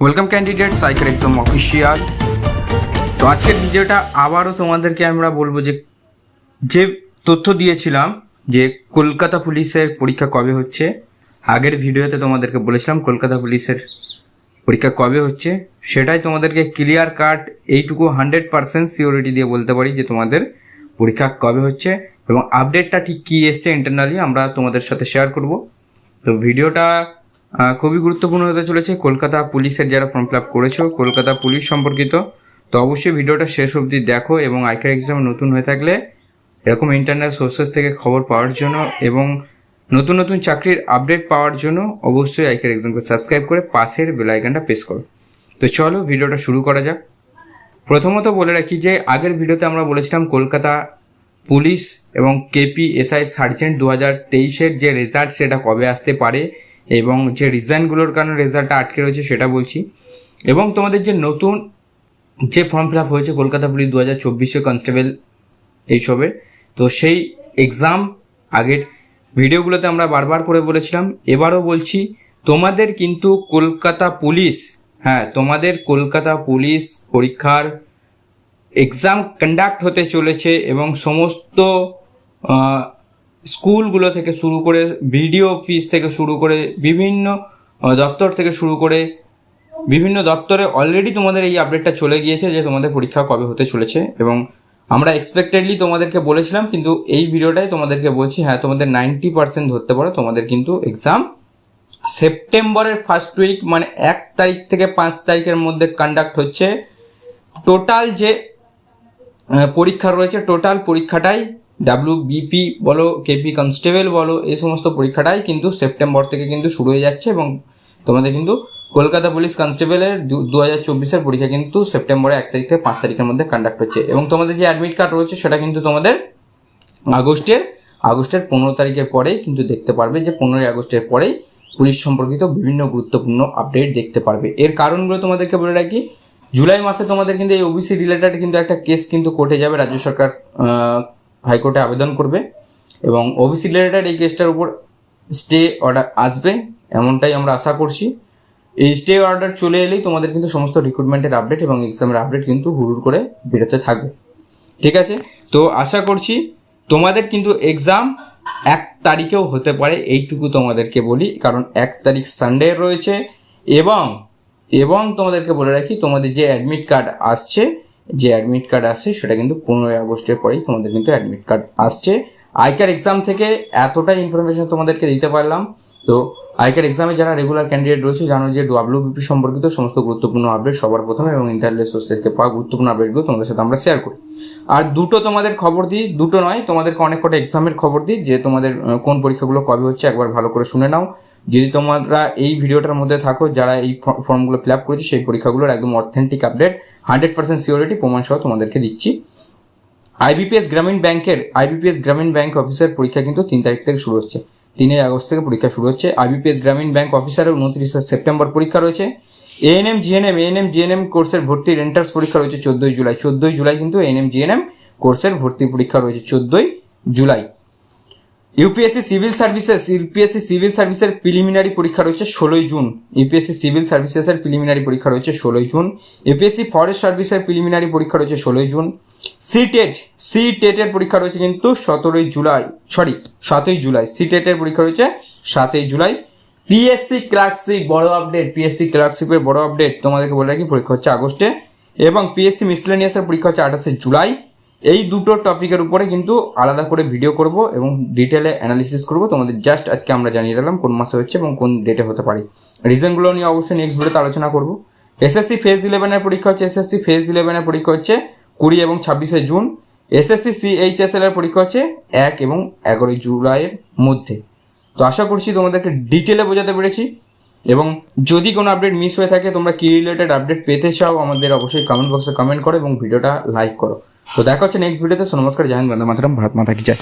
Welcome candidate cycle exam official তো আজকের ভিডিওটা আবারও তোমাদেরকে আমরা বলব যে যে তথ্য দিয়েছিলাম যে কলকাতা পুলিশের পরীক্ষা কবে হচ্ছে, আগের ভিডিওতে তোমাদেরকে বলেছিলাম কলকাতা পুলিশের পরীক্ষা কবে হচ্ছে, সেটাই তোমাদেরকে ক্লিয়ার কাট এইটুকু হান্ড্রেড পার্সেন্ট সিওরিটি দিয়ে বলতে পারি যে তোমাদের পরীক্ষা কবে হচ্ছে এবং আপডেটটা ঠিক কী এসছে ইন্টারনালি আমরা তোমাদের সাথে শেয়ার করব। তো ভিডিওটা খুবই গুরুত্বপূর্ণ হতে চলেছে। কলকাতা পুলিশের যারা ফর্ম ফিল আপ করেছ, কলকাতা পুলিশ সম্পর্কিত, তো অবশ্যই ভিডিওটা শেষ অবধি দেখো এবং আইকার এক্সাম নতুন হয়ে থাকলে এরকম ইন্টারনেট সোর্সেস থেকে খবর পাওয়ার জন্য এবং নতুন নতুন চাকরির আপডেট পাওয়ার জন্য অবশ্যই আইকার এক্সামকে সাবস্ক্রাইব করে পাশের বেল আইকনটা প্রেস করো। তো চলো ভিডিওটা শুরু করা যাক। প্রথমত বলে রাখি যে, আগের ভিডিওতে আমরা বলেছিলাম কলকাতা পুলিশ এবং কেপি এসআই সার্জেন্ট দু হাজার তেইশের যে রেজাল্ট সেটা কবে আসতে পারে এবং যে রিজাইনগুলোর কারণে রেজাল্টটা আটকে রয়েছে সেটা বলছি। এবং তোমাদের যে নতুন যে ফর্ম ফিল আপ হয়েছে কলকাতা পুলিশ দু হাজার চব্বিশে কনস্টেবল এইসবের তো সেই এক্সাম আগের ভিডিওগুলোতে আমরা বারবার করে বলেছিলাম। এবারও বলছি, তোমাদের কিন্তু কলকাতা পুলিশ হ্যাঁ তোমাদের কলকাতা পুলিশ পরীক্ষার এক্সাম কন্ডাক্ট হতে চলেছে এবং সমস্ত স্কুলগুলো থেকে শুরু করে বিডিও অফিস থেকে শুরু করে বিভিন্ন দপ্তর থেকে শুরু করে বিভিন্ন দপ্তরে অলরেডি তোমাদের এই আপডেটটা চলে গিয়েছে যে তোমাদের পরীক্ষা কবে হতে চলেছে এবং আমরা এক্সপেক্টেডলি তোমাদেরকে বলেছিলাম, কিন্তু এই ভিডিওটাই তোমাদেরকে বলছি হ্যাঁ তোমাদের নাইনটি পার্সেন্ট ধরতে পারো, তোমাদের কিন্তু এক্সাম সেপ্টেম্বরের ফার্স্ট উইক মানে এক তারিখ থেকে পাঁচ তারিখের মধ্যে কন্ডাক্ট হচ্ছে। টোটাল যে পরীক্ষা রয়েছে টোটাল পরীক্ষাটাই ডাব্লিউ বিপি বলো কেপি কনস্টেবল বলো এই সমস্ত পরীক্ষাটাই কিন্তু সেপ্টেম্বর থেকে কিন্তু শুরু হয়ে যাচ্ছে এবং তোমাদের কিন্তু কলকাতা পুলিশ কনস্টেবলের দু হাজার চব্বিশের পরীক্ষা কিন্তু সেপ্টেম্বরের এক তারিখ থেকে পাঁচ তারিখের মধ্যে কন্ডাক্ট হচ্ছে এবং তোমাদের যে অ্যাডমিট কার্ড রয়েছে সেটা কিন্তু তোমাদের আগস্টের আগস্টের পনেরো তারিখের পরেই কিন্তু দেখতে পারবে যে পনেরোই আগস্টের পরেই পুলিশ সম্পর্কিত বিভিন্ন গুরুত্বপূর্ণ আপডেট দেখতে পারবে। এর কারণগুলো তোমাদেরকে বলে রাখি, জুলাই মাসে তোমাদের কিন্তু এই ওবিসি রিলেটেড কিন্তু একটা কেস কিন্তু কোর্টে যাবে, রাজ্য সরকার হাইকোর্টে আবেদন করবে এবং ওবিসি রিলেটেড এই কেসটার উপর স্টে অর্ডার আসবে, এমনটাই আমরা আশা করছি। এই স্টে অর্ডার চলে এলেই তোমাদের কিন্তু সমস্ত রিক্রুটমেন্টের আপডেট এবং এক্সামের আপডেট কিন্তু হুড়ুর করে বেরোতে থাকবে। ঠিক আছে? তো আশা করছি তোমাদের কিন্তু এক্সাম এক তারিখেও হতে পারে, এইটুকু তোমাদেরকে বলি, কারণ এক তারিখ সানডে রয়েছে এবং এবং তোমাদেরকে বলে রাখি, তোমাদের যে অ্যাডমিট কার্ড আসছে যে অ্যাডমিট কার্ড আসছে, সেটা কিন্তু পনেরোই আগস্টের পরেই তোমাদের কিন্তু অ্যাডমিট কার্ড আসছে। আইকার এক্সাম থেকে এতটা ইনফরমেশন তোমাদেরকে দিতে পারলাম। তো আইকার এক্সামে যারা রেগুলার ক্যান্ডিডেট রয়েছে, জানো যে ডাব্লিউবিপি সম্পর্কিত সমস্ত গুরুত্বপূর্ণ আপডেট সবার প্রথমে এবং ইন্টারনেট সোর্স থেকে পাওয়া গুরুত্বপূর্ণ আপডেটগুলো তোমাদের সাথে আমরা শেয়ার করি। আর দুটো তোমাদের খবর দিই, দুটো নয়, তোমাদেরকে অনেক কটা এক্সামের খবর দিই, যে তোমাদের কোন পরীক্ষাগুলো কবে হচ্ছে একবার ভালো করে শুনে নাও। যদি তোমরা এই ভিডিওটার মধ্যে থাকো, যারা এই ফর্মগুলো ফিল আপ করেছে, সেই পরীক্ষাগুলোর একদম authentic update hundred percent surety প্রমাণ সহ তোমাদেরকে দিচ্ছি। আইবিপিএস গ্রামীণ ব্যাংকের আইবিপিএস গ্রামীণ ব্যাংক অফিসার পরীক্ষা কিন্তু তিন তারিখ থেকে শুরু হচ্ছে। তিনই আগস্ট থেকে পরীক্ষা শুরু হচ্ছে। আইবিপিএস গ্রামীণ ব্যাংক অফিসারের উনত্রিশে সেপ্টেম্বর পরীক্ষা রয়েছে। এএনএম জিএনএম এএনএম জিএনএম কোর্সের ভর্তির এন্ট্রান্স পরীক্ষা রয়েছে চোদ্দোই জুলাই। চোদ্দোই জুলাই কিন্তু এএনএম জিএনএম কোর্সের ভর্তি পরীক্ষা রয়েছে চোদ্দোই July. UPSC civil services, UPSC civil সার্ভিসের প্রিলিমিনারি পরীক্ষা রয়েছে ষোলোই জুন। ইউপিএসসি সিভিল সার্ভিসেসের প্রিলিমিনারি পরীক্ষা রয়েছে ষোলোই জুন। ইউপিএসসি ফরেস্ট সার্ভিসের প্রিলিমিনারি পরীক্ষা রয়েছে ষোলোই জুন। সি টেট সি টেটের পরীক্ষা রয়েছে কিন্তু সতেরোই জুলাই, সরি, সাতই জুলাই। সি টেটের পরীক্ষা রয়েছে সাতই জুলাই। পিএসসি ক্লার্কশিপ, বড় আপডেট, পিএসসি ক্লার্কশিপের বড় আপডেট তোমাদেরকে বলে রাখি, পরীক্ষা হচ্ছে আগস্টে। এবং পিএসসি মিসলেনিয়াসের পরীক্ষা হচ্ছে আঠাশে জুলাই। এই দুটো টপিকের উপরে কিন্তু আলাদা করে ভিডিও করব এবং ডিটেলে অ্যানালিসিস করব। তোমাদের জাস্ট আজকে আমরা জানিয়ে দিলাম কোন মাসে হচ্ছে এবং কোন ডেটে হতে পারে। রিজনগুলো নিয়ে অবশ্যই নেক্সট ভিডিওতে আলোচনা করব। এসএসসি ফেজ ইলেভেনের পরীক্ষা হচ্ছে এসএসসি ফেজ ইলেভেনের পরীক্ষা হচ্ছে কুড়ি এবং ছাব্বিশে জুন। এসএসসি সিএইচএসএল এর পরীক্ষা হচ্ছে এক এবং এগারোই জুলাইয়ের মধ্যে। তো আশা করছি তোমাদেরকে ডিটেলে বোঝাতে পেরেছি এবং যদি কোনো আপডেট মিস হয়ে থাকে, তোমরা কি রিলেটেড আপডেট পেতে চাও, আমাদের অবশ্যই কমেন্ট বক্সে কমেন্ট করো এবং ভিডিওটা লাইক করো। তো দেখা হচ্ছে নেক্সট ভিডিওতে নমস্কার জাহান বন্দে মাতরম ভারত মাতা কি জয়।